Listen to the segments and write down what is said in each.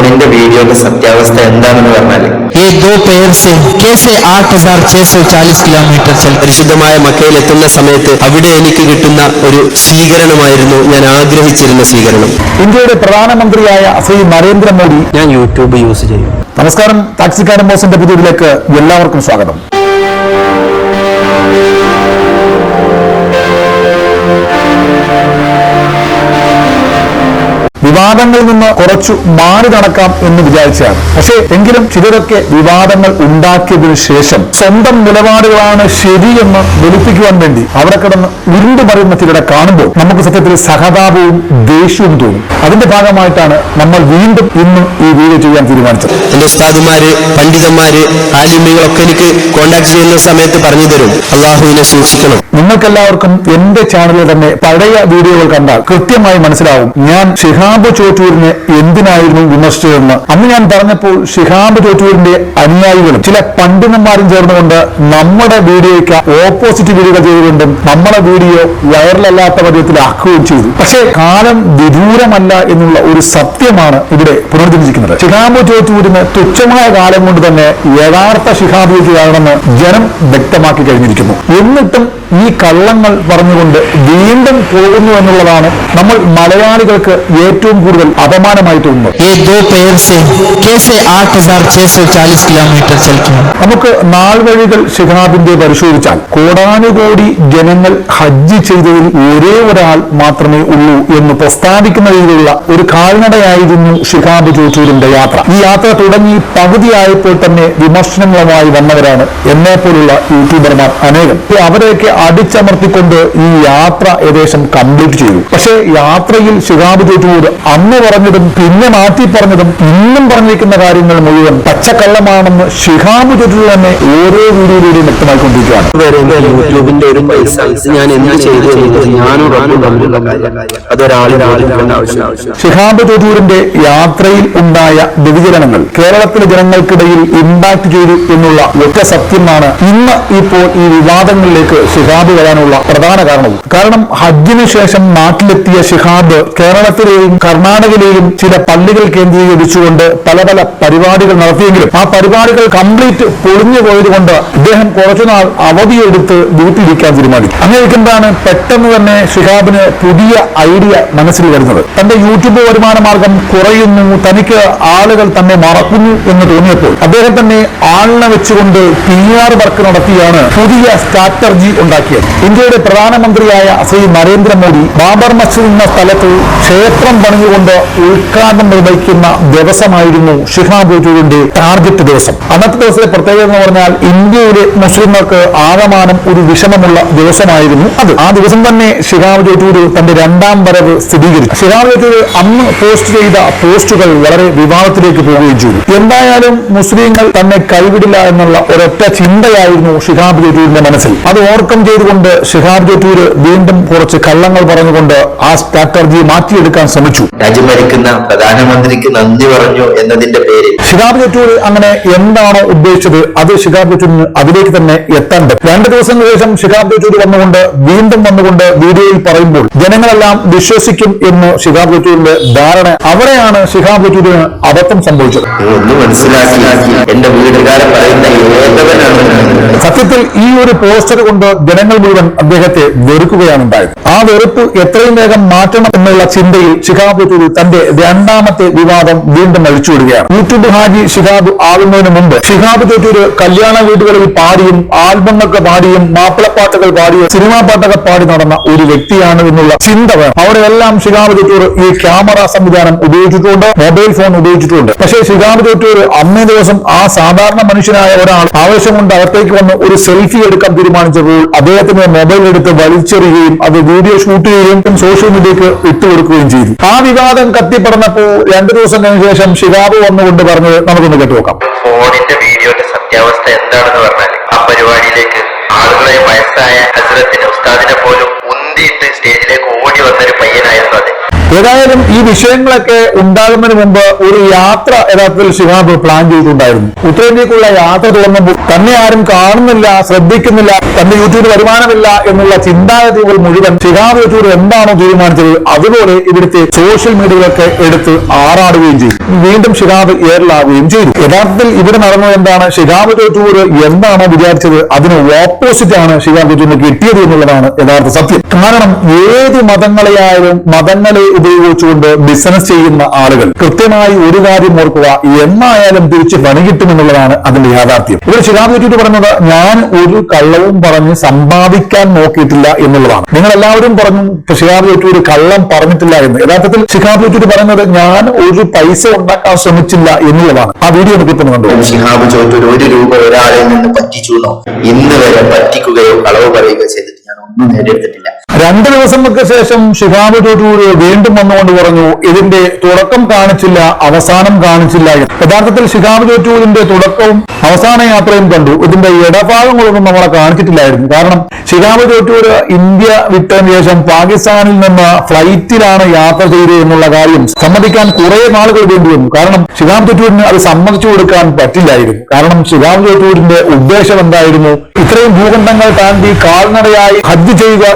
ഫോണിന്റെ വീഡിയോയുടെ സത്യാവസ്ഥ എന്താണെന്ന് പറഞ്ഞാൽ ഈ ദോ പേർ കേസെ ആട്ട് ഹസാർ ചേസോ ചാലിസ് കിലോമീറ്റർ പരിശുദ്ധമായ മക്കയിൽ എത്തുന്ന സമയത്ത് അവിടെ എനിക്ക് കിട്ടുന്ന ഒരു സ്വീകരണമായിരുന്നു ഞാൻ ആഗ്രഹിച്ചിരുന്ന സ്വീകരണം. ഇന്ത്യയുടെ പ്രധാനമന്ത്രിയായ ശ്രീ നരേന്ദ്രമോദി ഞാൻ യൂട്യൂബ് യൂസ് ചെയ്യും. നമസ്കാരം ടാക്സിക്കാരൻ ബോസിന്റെ പുതിയതിലേക്ക് എല്ലാവർക്കും സ്വാഗതം. വിവാദങ്ങളിൽ നിന്ന് കുറച്ചു മാറി നടക്കാം എന്ന് വിചാരിച്ചാണ് പക്ഷേ എങ്കിലും ചിലരൊക്കെ വിവാദങ്ങൾ ഉണ്ടാക്കിയതിനു ശേഷം സ്വന്തം നിലപാടുകളാണ് ശരിയെന്ന് വെളുപ്പിക്കുവാൻ വേണ്ടി അവിടെ കിടന്ന് ഉരുണ്ടു മറിയുന്ന ചിലരെ കാണുമ്പോൾ നമുക്ക് സത്യത്തിൽ സഹതാപവും ദേഷ്യവും തോന്നും. അതിന്റെ ഭാഗമായിട്ടാണ് നമ്മൾ വീണ്ടും ഇന്ന് ഈ വീഡിയോ ചെയ്യാൻ തീരുമാനിച്ചത്. എന്റെ ഉസ്താദുമാര് പണ്ഡിതന്മാര് ആലിമ്യങ്ങളൊക്കെ എനിക്ക് കോണ്ടാക്ട് ചെയ്യുന്ന സമയത്ത് പറഞ്ഞു തരും. അള്ളാഹുവിനെ സൂക്ഷിക്കണം. നിങ്ങൾക്കെല്ലാവർക്കും എന്റെ ചാനലിൽ തന്നെ പഴയ വീഡിയോകൾ കണ്ടാൽ കൃത്യമായി മനസ്സിലാവും. ഞാൻ ഷിഹാബ് ചോറ്റൂരിനെ എന്തിനായിരുന്നു വിമർശിച്ചതെന്ന്. അന്ന് ഞാൻ പറഞ്ഞപ്പോൾ ഷിഹാബ് ചോറ്റൂരിന്റെ അനുയായികളും ചില പണ്ഡിതന്മാരും ചേർന്നുകൊണ്ട് നമ്മുടെ വീഡിയോയ്ക്ക് ഓപ്പോസിറ്റ് വീഡിയോ ചെയ്തുകൊണ്ടും നമ്മുടെ വീഡിയോ വൈറലല്ലാത്ത പദ്യത്തിലാക്കുകയും ചെയ്തു. പക്ഷേ കാലം വിദൂരമല്ല എന്നുള്ള ഒരു സത്യമാണ് ഇവിടെ പുനർജനിച്ചിരിക്കുന്നത്. ഷിഹാബ് ചോറ്റൂരിന് തുച്ഛമായ കാലം കൊണ്ട് തന്നെ യഥാർത്ഥ ശിഹാബ് ചോറ്റൂരാണെന്ന് ജനം വ്യക്തമാക്കി കഴിഞ്ഞിരിക്കുന്നു. എന്നിട്ടും ഈ കള്ളങ്ങൾ പറഞ്ഞുകൊണ്ട് വീണ്ടും പോകുന്നു എന്നുള്ളതാണ് നമ്മൾ മലയാളികൾക്ക് ഏറ്റവും കൂടുതൽ അപമാനമായി തോന്നുന്നത്. നമുക്ക് നാൾ വഴികൾ ശിഖനാഥിന്റെ പരിശോധിച്ചാൽ കോടാനുകോടി ജനങ്ങൾ ഹജ്ജ് ചെയ്തതിൽ ഒരേ ഒരാൾ മാത്രമേ ഉള്ളൂ എന്ന് പ്രസ്താവിക്കുന്ന രീതിയിലുള്ള ഒരു കാൽനടയായിരുന്നു ശിഖാബ് ചോച്ചൂരിന്റെ യാത്ര. ഈ യാത്ര തുടങ്ങി പകുതിയായപ്പോൾ തന്നെ വിമർശനങ്ങളുമായി വന്നവരാണ് എന്നെ പോലുള്ള യൂട്യൂബർമാർ അനേകം. അവരെയൊക്കെ അടിച്ചമർത്തിക്കൊണ്ട് ഈ യാത്ര ഏകദേശം കംപ്ലീറ്റ് ചെയ്തു. പക്ഷേ യാത്രയിൽ ഷിഹാബ് ചോറ്റൂർ അന്ന് പറഞ്ഞതും പിന്നെ മാറ്റി പറഞ്ഞതും ഇന്നും പറഞ്ഞിരിക്കുന്ന കാര്യങ്ങൾ മുഴുവൻ പച്ചക്കള്ളമാണെന്ന് ശിഹാബ് ചോറ്റൂർ തന്നെ ഓരോ വീഡിയോയിലൂടെയും വ്യക്തമായിക്കൊണ്ടിരിക്കുകയാണ്. ശിഹാബ് യൂട്യൂബിന്റെ ഒരു പൈസ ഞാൻ എന്ത് ചെയ്തു ഷിഹാബ് ചോറ്റൂരിന്റെ യാത്രയിൽ ഉണ്ടായ വ്യതിചലനങ്ങൾ കേരളത്തിലെ ജനങ്ങൾക്കിടയിൽ ഇമ്പാക്ട് ചെയ്തു എന്നുള്ള ഒറ്റ സത്യമാണ് ഇന്ന് ഇപ്പോൾ ഈ വിവാദങ്ങളിലേക്ക് ഷിഹാബ് വരാനുള്ള പ്രധാന കാരണവും കാരണം ഹജ്ജിന് ശേഷം നാട്ടിലെത്തിയ ഷിഹാബ് കേരളത്തിലെയും കർണാടകയിലെയും ചില പള്ളികൾ കേന്ദ്രീകരിച്ചുകൊണ്ട് പല പല പരിപാടികൾ നടത്തിയെങ്കിലും ആ പരിപാടികൾ കംപ്ലീറ്റ് പൊളിഞ്ഞു പോയതുകൊണ്ട് ഇദ്ദേഹം കുറച്ചുനാൾ അവധിയെടുത്ത് വീട്ടിലിരിക്കാൻ തീരുമാനിച്ചു. അങ്ങനെയിരിക്കുമ്പോഴാണ് പെട്ടെന്ന് തന്നെ ഷിഹാബിന് പുതിയ ഐഡിയ മനസ്സിൽ വരുന്നത്. തന്റെ യൂട്യൂബ് വരുമാന മാർഗം കുറയുന്നു തനിക്ക് ആളുകൾ തന്നെ മറക്കുന്നു എന്ന് തോന്നിയപ്പോൾ അദ്ദേഹം തന്നെ ആളിനെ വെച്ചുകൊണ്ട് പി ആർ വർക്ക് നടത്തിയാണ് പുതിയ സ്ട്രാറ്റർജി സ്ട്രാറ്റജി ഉണ്ടാക്കിയത്. ഇന്ത്യയുടെ പ്രധാനമന്ത്രിയായ ശ്രീ നരേന്ദ്രമോദി ബാബർ മസ്ജിദ് എന്ന സ്ഥലത്ത് ക്ഷേത്രം പണിഞ്ഞുകൊണ്ട് ഉദ്ഘാടനം നിർവഹിക്കുന്ന ദിവസമായിരുന്നു ഷിഹാബ് യോജുവിന്റെ ടാർഗറ്റ് ദിവസം. അന്നത്തെ ദിവസത്തെ പ്രത്യേകത എന്ന് പറഞ്ഞാൽ ഇന്ത്യയിലെ മുസ്ലിങ്ങൾക്ക് ആകമാനം ഒരു വിഷമമുള്ള ദിവസമായിരുന്നു അത്. ആ ദിവസം തന്നെ ഷിഹാബ് ജോറ്റൂര് തന്റെ രണ്ടാം വരവ് സ്ഥിരീകരിച്ചു. ഷിഹാബ് ജോറ്റൂര് അന്ന് പോസ്റ്റ് ചെയ്ത പോസ്റ്റുകൾ വളരെ വിവാദത്തിലേക്ക് പോവുകയും ചെയ്തു. എന്തായാലും മുസ്ലിങ്ങൾ തന്നെ കൈവിടില്ല എന്നുള്ള ഒരൊറ്റ ചിന്തയായിരുന്നു ഷിഹാബ് ജോറ്റൂരിന്റെ മനസ്സിൽ. അത് ഓർക്കം ചെയ്തുകൊണ്ട് ഷിഹാബ് ജത്തൂര് വീണ്ടും കുറച്ച് കള്ളങ്ങൾ പറഞ്ഞുകൊണ്ട് ആ സ്ട്രാറ്റജി മാറ്റിയെടുക്കാൻ ശ്രമിച്ചു. രാജ്യം ഭരിക്കുന്ന പ്രധാനമന്ത്രിക്ക് നന്ദി പറഞ്ഞു എന്നതിന്റെ പേരിൽ. ഷിഹാബ് ജറ്റൂർ അങ്ങനെ എന്താണോ ഉദ്ദേശിച്ചത് അത് ഷിഹാബ് ജത്തൂരിന് അതിലേക്ക് തന്നെ എത്താൻ രണ്ട് ദിവസം ശേഷം ഷിഹാബ് ജറ്റൂർ വന്നുകൊണ്ട് വീണ്ടും വന്നുകൊണ്ട് വീഡിയോയിൽ പറയുമ്പോൾ ജനങ്ങളെല്ലാം വിശ്വസിക്കും എന്ന് ഷിഹാബ് ജത്തൂരിന്റെ ധാരണ. അവിടെയാണ് ഷിഹാബ് ജത്തൂരിന് അബദ്ധം സംഭവിച്ചത്. ഒന്ന് മനസ്സിലാക്കി. എന്റെ വീടുകാരൻ പറയുന്ന സത്യത്തിൽ ഈ ഒരു പോസ്റ്റർ കൊണ്ട് ജനങ്ങൾ മുഴുവൻ അദ്ദേഹത്തെ വെറുക്കുകയാണ് ഉണ്ടായത്. ആ വെറുപ്പ് എത്രയും വേഗം മാറ്റണം എന്നുള്ള ചിന്തയിൽ ഷിഹാബ് തുരു തന്റെ രണ്ടാമത്തെ വിവാദം വീണ്ടും അഴിച്ചുവിടുകയാണ് യൂട്യൂബ് ഹാജി ഷിഹാബ് ആകുന്നതിന് മുമ്പ് ഷിഹാബ് തുരു കല്യാണ വീടുകളിൽ പാടിയും ആൽബങ്ങളൊക്കെ പാടിയും മാപ്പിളപ്പാട്ടുകൾ പാടിയും സിനിമാ പാട്ടൊക്കെ പാടി നടന്ന ഒരു വ്യക്തിയാണ് എന്നുള്ള ചിന്ത വേണം. അവിടെയെല്ലാം ഷിഹാബ് ഈ ക്യാമറ സംവിധാനം ഉപയോഗിച്ചിട്ടുണ്ട് മൊബൈൽ ഫോൺ ഉപയോഗിച്ചിട്ടുണ്ട്. പക്ഷേ ഷിഹാബ് ജറ്റൂർ അന്നേ ദിവസം ആ സാധാരണ മനുഷ്യനായ ഒരാൾ ആവശ്യം കൊണ്ട് അകത്തേക്ക് വന്ന് ഒരു സെൽഫി എടുക്കാൻ തീരുമാനിച്ചപ്പോൾ അദ്ദേഹത്തിന് മൊബൈൽ എടുത്ത് വലിച്ചെറിയുകയും അത് വീഡിയോ ഷൂട്ട് ചെയ്യുകയും സോഷ്യൽ മീഡിയക്ക് ഇട്ടു കൊടുക്കുകയും ചെയ്തു. ആ വിവാദം കത്തിപ്പടന്നപ്പോ രണ്ടു ദിവസം കഴിഞ്ഞ ശേഷം ശിവാബ് വന്നുകൊണ്ട് പറഞ്ഞത് നമുക്കൊന്ന് കേട്ടുനോക്കാം ഫോണിന്റെ വീഡിയോന്റെ സത്യാവസ്ഥ എന്താണെന്ന് പറഞ്ഞാൽ ആ പരിപാടിയിലേക്ക് ആളുകളെ വയസ്സായ ഹസരത്തിന് ഉസ്താദിനെ പോലും ഉന്തിയിട്ട് സ്റ്റേജിലേക്ക് ഓടി വന്നൊരു പയ്യനായിരുന്നു അത്. ഏതായാലും ഈ വിഷയങ്ങളൊക്കെ ഉണ്ടാകുന്നതിന് മുമ്പ് ഒരു യാത്ര യഥാർത്ഥത്തിൽ ശിഹാബ് പ്ലാൻ ചെയ്തിട്ടുണ്ടായിരുന്നു ഉത്തരേന്ത്യക്കുള്ള യാത്ര തുടങ്ങുമ്പോൾ തന്നെ ആരും കാണുന്നില്ല ശ്രദ്ധിക്കുന്നില്ല തന്റെ യൂട്യൂബ് വരുമാനമില്ല എന്നുള്ള ചിന്താഗതികൾ മുഴുവൻ ശിഹാബ് യൂട്യൂബ് എന്താണോ തീരുമാനിച്ചത് അതുപോലെ ഇവിടുത്തെ സോഷ്യൽ മീഡിയകളൊക്കെ എടുത്ത് ആറാടുകയും ചെയ്തു. വീണ്ടും ശിഹാബ് എയറിലാവുകയും ചെയ്തു. യഥാർത്ഥത്തിൽ ഇവിടെ നടന്നത് എന്താണ്? ശിഹാബ് യൂട്യൂബ് എന്താണോ വിചാരിച്ചത് അതിന് ഓപ്പോസിറ്റ് ആണ് ശിഹാബ് യൂട്യൂബിന് കിട്ടിയത് എന്നുള്ളതാണ് യഥാർത്ഥ സത്യം. കാരണം ഏത് മതങ്ങളെയായാലും മതങ്ങളെ ഉപയോഗിച്ചുകൊണ്ട് ബിസിനസ് ചെയ്യുന്ന ആളുകൾ. കൃത്യമായി ഒരു കാര്യം ഓർക്കുക എന്നായാലും തിരിച്ച് പണി കിട്ടുമെന്നുള്ളതാണ് അതിന്റെ യാഥാർത്ഥ്യം. ശിഹാബ് ചുറ്റിട്ട് പറഞ്ഞത് ഞാൻ ഒരു കള്ളവും പറഞ്ഞ് സമ്പാദിക്കാൻ നോക്കിയിട്ടില്ല എന്നുള്ളതാണ്. നിങ്ങൾ എല്ലാവരും പറഞ്ഞു ശിഹാബ് ഒരു കള്ളം പറഞ്ഞിട്ടില്ല എന്ന്. യഥാർത്ഥത്തിൽ ശിഹാബ് യൂട്യൂബ് പറയുന്നത് ഞാൻ ഒരു പൈസ ഉണ്ടാക്കാൻ ശ്രമിച്ചില്ല എന്നുള്ളതാണ്. ആ വീഡിയോ നമുക്ക് കണ്ടു ശിഹാബ് ചോദിച്ചൊരു ഒരു രൂപ ഒരാളിൽ നിന്ന് പറ്റിച്ചു ഇന്ന് വരെ പറ്റിക്കുകയോ കളവ് പറയുകയോ ചെയ്തിട്ട് ഞാൻ ഒന്നും നേടിയെടുത്തിട്ടില്ല. രണ്ട് ദിവസങ്ങൾക്ക് ശേഷം ശിഹാബ് ടൂട്ടൂര് വീണ്ടും വന്നുകൊണ്ട് പറഞ്ഞു ഇതിന്റെ തുടക്കം കാണിച്ചില്ല അവസാനം കാണിച്ചില്ല. യഥാർത്ഥത്തിൽ ശിഹാബ് ടൂട്ടൂരിന്റെ തുടക്കവും അവസാന യാത്രയും കണ്ടു. ഇതിന്റെ ഇടഭാഗങ്ങളൊന്നും നമ്മളെ കാണിച്ചിട്ടില്ലായിരുന്നു. കാരണം ശിഹാബ് ടൂട്ടൂര് ഇന്ത്യ വിട്ടതിന് ശേഷം പാകിസ്ഥാനിൽ നിന്ന് ഫ്ലൈറ്റിലാണ് യാത്ര ചെയ്തത് എന്നുള്ള കാര്യം സമ്മതിക്കാൻ കുറെ നാളുകൾ വേണ്ടി വന്നു. കാരണം ശിഹാബ് ടൂട്ടൂരിന് അത് സമ്മതിച്ചു കൊടുക്കാൻ പറ്റില്ലായിരുന്നു. കാരണം ശിഹാബ് ടൂട്ടൂരിന്റെ ഉദ്ദേശം എന്തായിരുന്നു? ഇത്രയും ഭൂഖണ്ഡങ്ങൾ താണ്ടി കാൽനടയായി ഹജ്ജ് ചെയ്യുക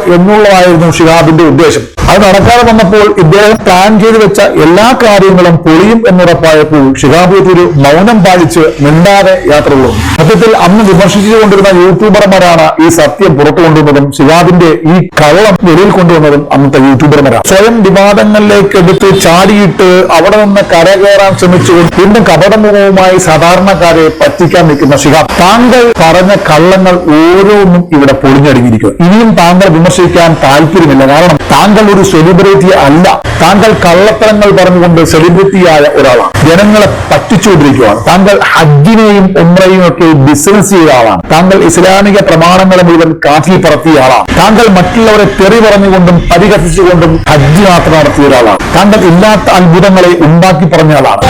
എന്നുള്ളതായിരുന്നു ഷിഹാബിന്റെ ഉദ്ദേശം. അത് നടക്കാതെ വന്നപ്പോൾ ഇദ്ദേഹം പ്ലാൻ ചെയ്തു വെച്ച എല്ലാ കാര്യങ്ങളും പൊളിയും എന്നുറപ്പായപ്പോൾ ഷിഹാബ് ഒരു മൗനം പാലിച്ച് മിണ്ടാതെ യാത്ര പോകുന്നു. സത്യത്തിൽ അന്ന് വിമർശിച്ചുകൊണ്ടിരുന്ന യൂട്യൂബർമാരാണ് ഈ സത്യം പുറത്തു കൊണ്ടുവന്നതും ഷിഹാബിന്റെ ഈ കള്ളം വെളിയിൽ കൊണ്ടുവന്നതും അന്നത്തെ യൂട്യൂബർമാരാണ്. സ്വയം വിവാദങ്ങളിലേക്ക് എടുത്ത് ചാടിയിട്ട് അവിടെ നിന്ന് കരകയറാൻ ശ്രമിച്ചുകൊണ്ട് വീണ്ടും കപടമുഖവുമായി സാധാരണക്കാരെ പറ്റിക്കാൻ നിൽക്കുന്ന ഷിഹാബ്. താങ്കൾ പറഞ്ഞ കള്ളങ്ങൾ ഓരോന്നും ഇവിടെ പൊളിഞ്ഞടങ്ങിയിരിക്കും ഇനിയും താങ്കൾ വിമർശിക്കാൻ താല്പര്യമില്ല. കാരണം താങ്കൾ ഒരു സെലിബ്രിറ്റി അല്ല. താങ്കൾ കള്ളത്തരങ്ങൾ പറഞ്ഞുകൊണ്ട് സെലിബ്രിറ്റിയായ ഒരാളാണ്. ജനങ്ങളെ പറ്റിച്ചുകൊണ്ടിരിക്കുകയാണ് താങ്കൾ ഹജ്ജിനെയും ഉമ്രയും ഒക്കെ ബിസിനസ് ചെയ്ത ആളാണ്. താങ്കൾ ഇസ്ലാമിക പ്രമാണങ്ങളെ മുഴുവൻ കാറ്റിൽ പറത്തിയ ആളാണ്. താങ്കൾ മറ്റുള്ളവരെ തെറി പറഞ്ഞുകൊണ്ടും പരിഹസിച്ചുകൊണ്ടും ഹജ്ജ് യാത്ര നടത്തിയ ഒരാളാണ്. താങ്കൾ ഇല്ലാത്ത അത്ഭുതങ്ങളെ ഉണ്ടാക്കി പറഞ്ഞ ആളാണ്.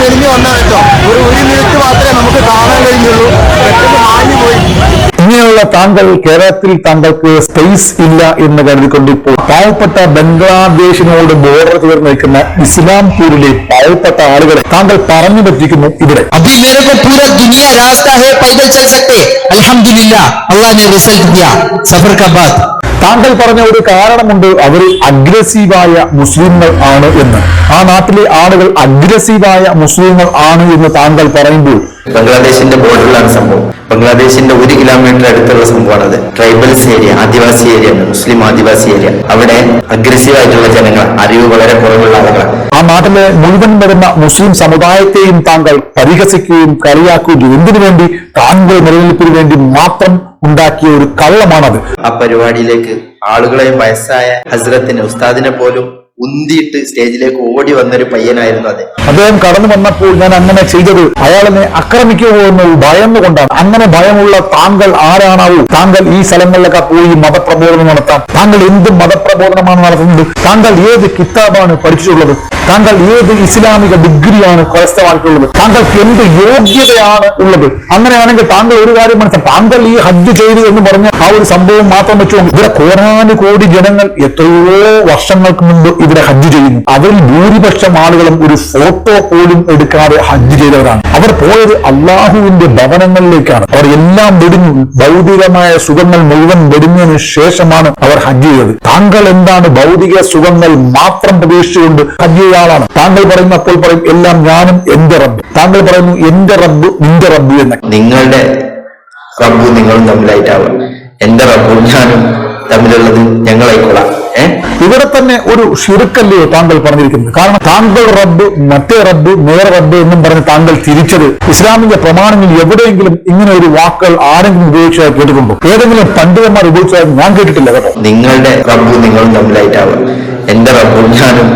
തെളിഞ്ഞു വന്ന കേട്ടോ. ഒരു ഒരു മിനിറ്റ് മാത്രമേ നമുക്ക് കാണാൻ കഴിഞ്ഞുള്ളൂ പെട്ടെന്ന് മാഞ്ഞു പോയി ഇങ്ങനെയുള്ള താങ്കൾ കേരളത്തിൽ താങ്കൾക്ക് സ്പേസ് ഇല്ല എന്ന് കരുതിക്കൊണ്ട് ഇപ്പോൾ പാവപ്പെട്ട ബംഗ്ലാദേശിനോട് ബോർഡർ ചേർന്ന് നിൽക്കുന്ന ഇസ്ലാംപൂരിലെ പാവപ്പെട്ട ആളുകളെ താങ്കൾ പറഞ്ഞു പറ്റിക്കുന്നു ഇവിടെ अभी मेरे को पूरा दुनिया रास्ता है पैदल चल सकते अल्हम्दुलिल्लाह अल्लाह ने रिजल्ट दिया सफर का बाद താങ്കൾ പറഞ്ഞ ഒരു കാരണമുണ്ട് അവർ അഗ്രസീവായ മുസ്ലിങ്ങൾ ആണ് എന്ന്. ആ നാട്ടിലെ ആളുകൾ അഗ്രസീവായ മുസ്ലിങ്ങൾ ആണ് എന്ന് താങ്കൾ പറയുമ്പോൾ ബംഗ്ലാദേശിന്റെ ബോർഡറിലാണ് സംഭവം. ബംഗ്ലാദേശിന്റെ ഒരു കിലോമീറ്റർ അടുത്തുള്ള സംഭവമാണ് അത്. ട്രൈബൽസ് ഏരിയ ആദിവാസി ഏരിയ മുസ്ലിം ആദിവാസി ഏരിയ. അവിടെ അഗ്രസീവ് ആയിട്ടുള്ള ജനങ്ങൾ അറിവ് വളരെ കുറവുള്ള ആളുകളാണ്. ആ നാട്ടിലെ മുഴുവൻ വരുന്ന മുസ്ലിം സമുദായത്തെയും താങ്കൾ പരിഹസിക്കുകയും കളിയാക്കുകയും എന്തിനു വേണ്ടി? താങ്കൾ നിലനിൽപ്പിന് വേണ്ടി മാത്രം ഉണ്ടാക്കിയ ഒരു കള്ളമാണത്. ആ പരിപാടിയിലേക്ക് ആളുകളെ വയസ്സായ ഹസ്രത്തിന് ഉസ്താദിനെ പോലും ഉന്തിയിട്ട് സ്റ്റേജിലേക്ക് ഓടി വന്നൊരു പയ്യനായിരുന്നു അത് അദ്ദേഹം കടന്നു വന്നപ്പോൾ ഞാൻ അങ്ങനെ ചെയ്തത്. അയാളിനെ ആക്രമിക്കുമോ എന്ന് ഭയന്നുകൊണ്ടാണ് അങ്ങനെ ഭയമുള്ള താങ്കൾ ആരാണാവൂ? താങ്കൾ ഈ സ്ഥലങ്ങളിലൊക്കെ പോയി മതപ്രബോധനം നടത്താം. താങ്കൾ എന്ത് മതപ്രബോധനമാണ് നടത്തുന്നത്? താങ്കൾ ഏത് കിതാബാണ് പഠിച്ചിട്ടുള്ളത്? താങ്കൾ ഏത് ഇസ്ലാമിക ഡിഗ്രിയാണ് കരസ്ഥമാക്കിയുള്ളത് താങ്കൾക്ക് എന്ത് യോഗ്യതയാണ് ഉള്ളത്? അങ്ങനെയാണെങ്കിൽ താങ്കൾ ഒരു കാര്യം മനസ്സിലാക്കാം താങ്കൾ ഈ ഹജ്ജ് ചെയ്തു എന്ന് പറഞ്ഞ ആ ഒരു സംഭവം മാത്രം വെച്ചു. ഇവിടെ കോടാനുകോടി ജനങ്ങൾ എത്രയോ വർഷങ്ങൾക്ക് മുമ്പ് ഇവിടെ ഹജ്ജ് ചെയ്യുന്നു. അവരിൽ ഭൂരിപക്ഷം ആളുകളും ഒരു ഫോട്ടോ പോലും എടുക്കാതെ ഹജ്ജ് ചെയ്തവരാണ്. അവർ പോയത് അള്ളാഹുവിന്റെ ഭവനങ്ങളിലേക്കാണ്. അവർ എല്ലാം വെടിഞ്ഞു. ഭൗതികമായ സുഖങ്ങൾ മുഴുവൻ വെടിഞ്ഞതിന് ശേഷമാണ് അവർ ഹജ്ജ് ചെയ്തത്. താങ്കൾ എന്താണ് ഭൗതിക സുഖങ്ങൾ മാത്രം പ്രതീക്ഷിച്ചുകൊണ്ട് ഹജ്ജ് ആളാണ് താങ്കൾ പറയുന്ന അപ്പോൾ പറയും എല്ലാം ഞാനും എന്റെ റബ്ബ്. താങ്കൾ പറയുന്നു എന്റെ റബ്ബ് നിന്റെ റബ്ബ് എന്ന്. നിങ്ങളുടെ റബ്ബ് നിങ്ങളും തമ്മിലായിട്ടാവാം. എന്റെ റബ്ബും ഞാനും തമ്മിലുള്ളത് ഞങ്ങളായിക്കൊള്ളാം ഇവിടെ തന്നെ ഒരു ഷിറുക്കല്ലയോ താങ്കൾ പറഞ്ഞിരിക്കുന്നത്. കാരണം താങ്കൾ റബ്ബ് മറ്റേ റബ്ബ് നേരെ റബ്ബ് എന്നും പറഞ്ഞ് താങ്കൾ തിരിച്ചത് ഇസ്ലാമിന്റെ പ്രമാണങ്ങളിൽ എവിടെയെങ്കിലും ഇങ്ങനെ ഒരു വാക്കുകൾ ആരെങ്കിലും ഉപയോഗിച്ചതായി കേട്ടിട്ടുണ്ടോ? ഏതെങ്കിലും പണ്ഡിതന്മാർ ഉപയോഗിച്ചതായി ഞാൻ കേട്ടിട്ടില്ല കേട്ടോ. നിങ്ങളുടെ റബ്ബ് നിങ്ങളും തമ്മിലായിട്ടാവാം. എന്റെ റബ്ബും ഞാനും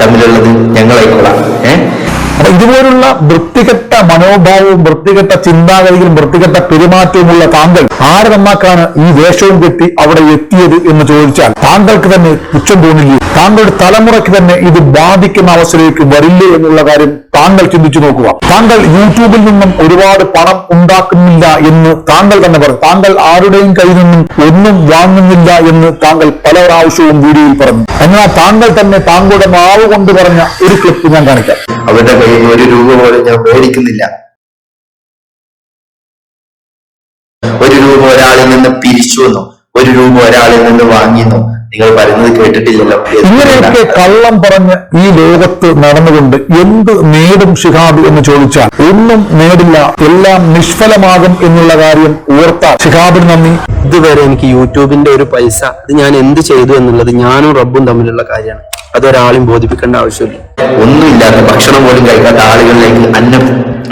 തമ്മിലുള്ളത് ഞങ്ങളായിക്കൊള്ളാം ഏഹ് അപ്പൊ ഇതുപോലുള്ള വൃത്തികെട്ട മനോഭാവവും വൃത്തികെട്ട ചിന്താഗതികളും വൃത്തികെട്ട പെരുമാറ്റവുമുള്ള താങ്കൾ ആരതമ്മാക്കാണ് ഈ വേഷവും കെട്ടി അവിടെ എത്തിയത് എന്ന് ചോദിച്ചാൽ താങ്കൾക്ക് തന്നെ പുച്ഛം തോന്നില്ലേ. താങ്കളുടെ തലമുറയ്ക്ക് തന്നെ ഇത് ബാധിക്കുന്ന അവസ്ഥയിലേക്ക് വരില്ലേ എന്നുള്ള കാര്യം താങ്കൾ ചിന്തിച്ചു നോക്കുക. താങ്കൾ യൂട്യൂബിൽ നിന്നും ഒരുപാട് പണം ഉണ്ടാക്കുന്നില്ല എന്ന് താങ്കൾ തന്നെ പറഞ്ഞു താങ്കൾ ആരുടെയും കയ്യിൽ നിന്നും ഒന്നും വാങ്ങുന്നില്ല എന്ന് താങ്കൾ പല പ്രാവശ്യവും വീഡിയോയിൽ പറഞ്ഞു. എന്നാൽ താങ്കൾ തന്നെ താങ്കളുടെ മാവ് കൊണ്ട് പറഞ്ഞ ഒരു ക്ലിപ്പ് ഞാൻ കാണിക്കാം. അവരുടെ കയ്യിൽ ഒരു രൂപ പോലും ഞാൻ മേടിക്കുന്നില്ല. ഒരു രൂപ ഒരാളിൽ നിന്ന് പിരിച്ചു എന്നോ ഒരു രൂപ ഒരാളിൽ നിന്ന് വാങ്ങിയെന്നോ നിങ്ങൾ പറയുന്നത് കേട്ടിട്ടില്ലല്ലോ. ഇങ്ങനെയൊക്കെ കള്ളം പറഞ്ഞ് ഈ ലോകത്ത് നടന്നുകൊണ്ട് എന്ത് നേടും ഷിഹാബ് എന്ന് ചോദിച്ചാൽ ഒന്നും നേടില്ല എല്ലാം നിഷ്ഫലമാകും എന്നുള്ള കാര്യം ഓർത്താൽ ഷിഹാബിന് നന്ദി. ഇതുവരെ എനിക്ക് യൂട്യൂബിന്റെ ഒരു പൈസ അത് ഞാൻ എന്ത് ചെയ്തു എന്നുള്ളത് ഞാനും റബ്ബും തമ്മിലുള്ള കാര്യമാണ്. അതൊരാളും ബോധിപ്പിക്കേണ്ട ആവശ്യമില്ല. ഒന്നുമില്ലാത്ത ഭക്ഷണം പോലും കഴിക്കാത്ത ആളുകളിലേക്ക് അന്നം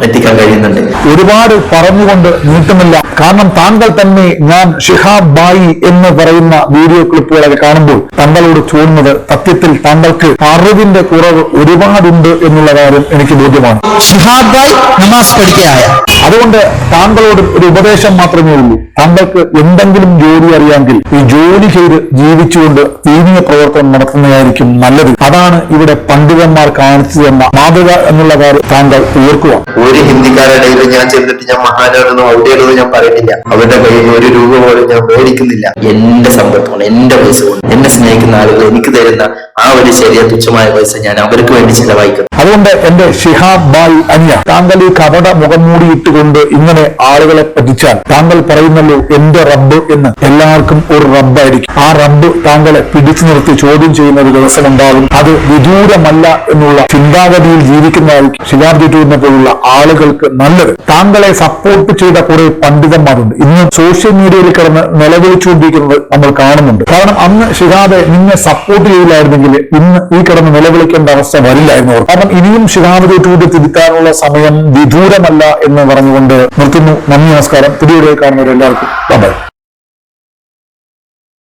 എത്തിക്കാൻ കഴിയുന്നുണ്ട്. ഒരുപാട് പറഞ്ഞുകൊണ്ട് നീട്ടുമില്ല കാരണം താങ്കൾ തന്നെ ഞാൻ ഷിഹാബ് ബായി എന്ന് പറയുന്ന വീഡിയോ ക്ലിപ്പുകളൊക്കെ കാണുമ്പോൾ താങ്കളോട് ചോദിക്കുന്നത് സത്യത്തിൽ താങ്കൾക്ക് അറിവിന്റെ കുറവ് ഒരുപാടുണ്ട് എന്നുള്ള കാര്യം എനിക്ക് ബോധ്യമാണ്. ഷിഹാബ് ബായി നമാസ് പഠിക്കുകയായ അതുകൊണ്ട് താങ്കളോട് ഒരു ഉപദേശം മാത്രമേ ഉള്ളൂ. താങ്കൾക്ക് എന്തെങ്കിലും ജോലി അറിയാമെങ്കിൽ ഈ ജോലി ചെയ്ത് ജീവിച്ചുകൊണ്ട് ദീനീയ പ്രവർത്തനം നടത്തുന്നതായിരിക്കും നല്ലത്. അതാണ് ഇവിടെ പണ്ഡിതന്മാർ കാണിച്ചു തന്ന മാതൃക എന്നുള്ള കാര്യം താങ്കൾ ഓർക്കുക. ഒരു ഹിന്ദിക്കാരുടെ ഞാൻ ചെന്നിട്ട് ഞാൻ മഹാനാണെന്നോ അവിടെയാണെന്നോ ഞാൻ പറയുന്നില്ല. അവരുടെ കയ്യിൽ ഒരു രൂപ പോലും ഞാൻ മേടിക്കുന്നില്ല. എന്റെ സമ്പത്ത് കൊണ്ട് എന്റെ പൈസ കൊണ്ട് എന്നെ സ്നേഹിക്കുന്ന ആളുകൾ എനിക്ക് തരുന്ന ആ ഒരു ചെറിയ തുച്ഛമായ പൈസ ഞാൻ അവർക്ക് വേണ്ടി ചെലവഴിക്കുന്നു. അതുകൊണ്ട് എന്റെ ഷിഹാബ് ബായ് അനിയ താങ്കൾ ഈ കപട മുഖം മൂടിയിട്ടുകൊണ്ട് ഇങ്ങനെ ആളുകളെ പറ്റിച്ചാൽ താങ്കൾ പറയുന്നല്ലോ എന്റെ റബ്ബ് എന്ന് എല്ലാവർക്കും ഒരു റബ്ബായിരിക്കും. ആ റബ്ബ് താങ്കളെ പിടിച്ചു നിർത്തി ചോദ്യം ചെയ്യുന്ന ഒരു ദിവസം ഉണ്ടാകും അത് വിദൂരമല്ല എന്നുള്ള ചിന്താഗതിയിൽ ജീവിക്കുന്നതായിരിക്കും ഷിഹാബ് ടൂറിനെ പോലുള്ള ആളുകൾക്ക് നല്ലത്. താങ്കളെ സപ്പോർട്ട് ചെയ്ത കുറെ പണ്ഡിതന്മാരുണ്ട്. ഇന്ന് സോഷ്യൽ മീഡിയയിൽ കിടന്ന് നിലവിളിച്ചുകൊണ്ടിരിക്കുന്നത് നമ്മൾ കാണുന്നുണ്ട്. കാരണം അന്ന് ഷിഹാബെ നിന്നെ സപ്പോർട്ട് ചെയ്യില്ലായിരുന്നെങ്കിൽ ഇന്ന് ഈ കിടന്ന് നിലവിളിക്കേണ്ട അവസ്ഥ വരില്ലായിരുന്നു. കാരണം ഇനിയും ഷിഹാബ് യൂട്യൂബ് തിരുത്താനുള്ള സമയം വിദൂരമല്ല എന്ന് പറഞ്ഞുകൊണ്ട് നിർത്തുന്നു. നന്ദി നമസ്കാരം. പുതിയ കാണുന്നവരെല്ലാവർക്കും Bye bye.